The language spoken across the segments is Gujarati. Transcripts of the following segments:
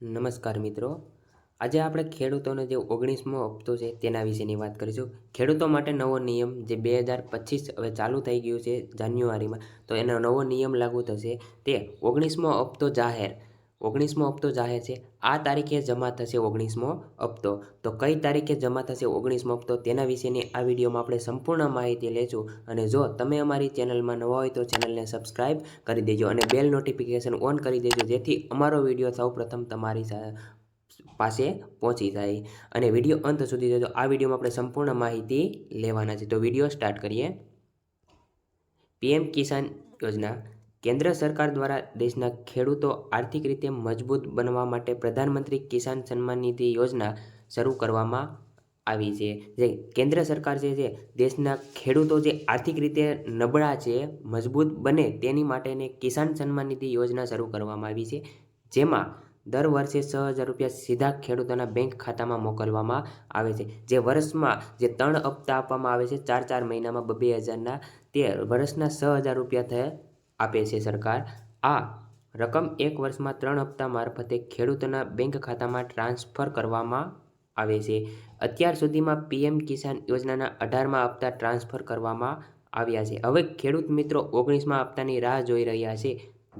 નમસ્કાર મિત્રો. આજે આપણે ખેડૂતોનો જે ઓગણીસમો હપ્તો છે તેના વિશેની વાત કરીશું. ખેડૂતો માટે નવો નિયમ જે બે હજાર પચીસ હવે ચાલુ થઈ ગયું છે જાન્યુઆરીમાં, તો એનો નવો નિયમ લાગુ થશે તે ઓગણીસમો હપ્તો જાહેર ઓગણીસમો હપ્તો જાહેર છે. આ તારીખે જમા થશે ઓગણીસમો હપ્તો. તો કઈ તારીખે જમા થશે ઓગણીસમો હપ્તો તેના વિશેની આ વિડીયોમાં આપણે સંપૂર્ણ માહિતી લેશું અને જો તમે અમારી ચેનલમાં નવા હોય તો ચેનલને સબસ્ક્રાઈબ કરી દેજો અને બેલ નોટિફિકેશન ઓન કરી દેજો જેથી અમારો વીડિયો સૌપ્રથમ તમારી પાસે પહોંચી જાય. અને વીડિયો અંત સુધી જોજો. આ વિડીયોમાં આપણે સંપૂર્ણ માહિતી લેવાના છે. તો વીડિયો સ્ટાર્ટ કરીએ. પીએમ કિસાન યોજના. કેન્દ્ર સરકાર દ્વારા દેશના ખેડૂતો આર્થિક રીતે મજબૂત બનવા માટે પ્રધાનમંત્રી કિસાન સન્માન નિધિ યોજના શરૂ કરવામાં આવી છે. જે કેન્દ્ર સરકાર છે, જે દેશના ખેડૂતો જે આર્થિક રીતે નબળા છે, મજબૂત બને તેની માટેની કિસાન સન્માન નિધિ યોજના શરૂ કરવામાં આવી છે, જેમાં દર વર્ષે છ હજાર રૂપિયા સીધા ખેડૂતોના બેંક ખાતામાં મોકલવામાં આવે છે. જે વર્ષમાં જે ત્રણ હપ્તા આપવામાં આવે છે, ચાર ચાર મહિનામાં બબે હજારના, તે વર્ષના છ હજાર રૂપિયા થયા આપે છે સરકાર. આ રકમ એક વર્ષમાં ત્રણ હપ્તા મારફતે ખેડૂતોના બેંક ખાતામાં ટ્રાન્સફર કરવામાં આવે છે. અત્યાર સુધીમાં પીએમ કિસાન યોજનાના અઢારમાં હપ્તા ટ્રાન્સફર કરવામાં આવ્યા છે. હવે ખેડૂત મિત્રો ઓગણીસમાં હપ્તાની રાહ જોઈ રહ્યા છે.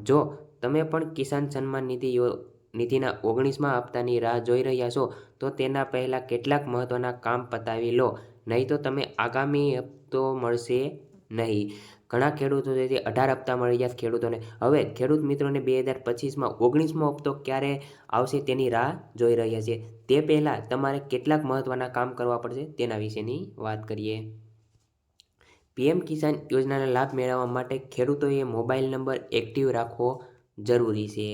જો તમે પણ કિસાન સન્માન નિધિ યો, નિધિના ઓગણીસમાં હપ્તાની રાહ જોઈ રહ્યા છો, તો તેના પહેલાં કેટલાક મહત્ત્વના કામ પતાવી લો. નહીં તો તમે આગામી હપ્તો મળશે નહીં. ઘણા ખેડૂતો જે અઢાર હપ્તા મળી ગયા ખેડૂતોને. હવે ખેડૂત મિત્રોને બે હજાર પચીસમાં ઓગણીસમો હપ્તો ક્યારે આવશે તેની રાહ જોઈ રહ્યા છે તે પહેલાં તમારે કેટલાક મહત્ત્વના કામ કરવા પડશે તેના વિશેની વાત કરીએ. પીએમ કિસાન યોજનાના લાભ મેળવવા માટે ખેડૂતોએ મોબાઈલ નંબર એક્ટિવ રાખવો જરૂરી છે.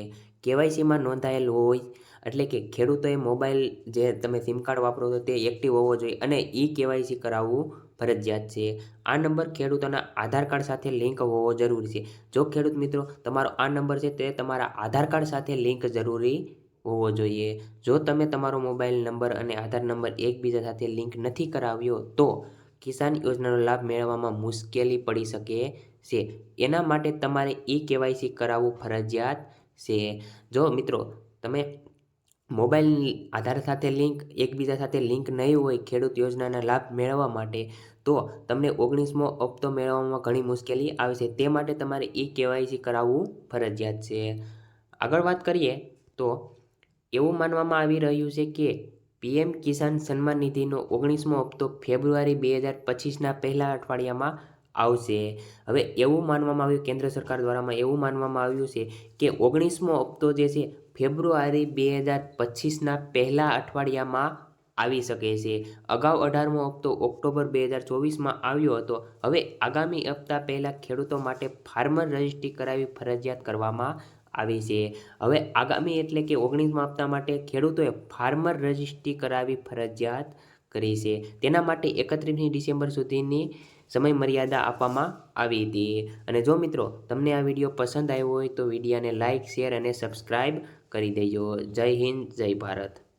કેવાયસીમાં નોંધાયેલ હોય, એટલે કે ખેડૂતોએ મોબાઈલ જે તમે સિમ કાર્ડ વાપરો છો તે એક્ટિવ હોવો જોઈએ અને ઈ કેવાયસી કરાવવું ફરજિયાત છે. આ નંબર ખેડૂતોના આધાર કાર્ડ સાથે લિંક હોવો જરૂરી છે. જો ખેડૂત મિત્રો, તમારો આ નંબર છે તે તમારા આધાર કાર્ડ સાથે લિંક જરૂરી હોવો જોઈએ. જો તમે તમારો મોબાઈલ નંબર અને આધાર નંબર એકબીજા સાથે લિંક નથી કરાવ્યો, તો કિસાન યોજનાનો લાભ મેળવવામાં મુશ્કેલી પડી શકે છે. એના માટે તમારે ઈ કેવાયસી કરાવવું ફરજિયાત છે. જો મિત્રો, તમે મોબાઈલ આધાર સાથે લિંક, એકબીજા સાથે લિંક નહીં હોય ખેડૂત યોજનાના લાભ મેળવવા માટે, તો તમને ઓગણીસમો હપ્તો મેળવવામાં ઘણી મુશ્કેલી આવે છે. તે માટે તમારે ઈ કેવાયસી કરાવવું ફરજિયાત છે. આગળ વાત કરીએ, તો એવું માનવામાં આવી રહ્યું છે કે પીએમ કિસાન સન્માન નિધિનો ઓગણીસમો હપ્તો ફેબ્રુઆરી બે હજાર પચીસના પહેલા અઠવાડિયામાં આવશે. હવે એવું માનવામાં આવ્યું, કેન્દ્ર સરકાર દ્વારામાં એવું માનવામાં આવ્યું છે કે ઓગણીસમો હપ્તો જે છે, ફેબ્રુઆરી બે હજાર પચીસના પહેલા અઠવાડિયામાં આવી શકે છે. અગાઉ અઢારમો હપ્તો ઓક્ટોબર બે હજાર ચોવીસમાં આવ્યો હતો. હવે આગામી હપ્તા પહેલાં ખેડૂતો માટે ફાર્મર રજિસ્ટ્રી કરાવી ફરજિયાત કરવામાં આવી છે. હવે આગામી એટલે કે ઓગણીસમા હપ્તા માટે ખેડૂતોએ ફાર્મર રજિસ્ટ્રી કરાવી ફરજિયાત કરી છે. તેના માટે એકત્રીસમી ડિસેમ્બર સુધીની સમય મર્યાદા આપવામાં આવી હતી. અને જો મિત્રો તમને આ વીડિયો પસંદ આવ્યો હોય તો વિડીયાને લાઇક શેર અને સબસ્ક્રાઈબ કરી દેજો. જય હિન્દ, જય ભારત.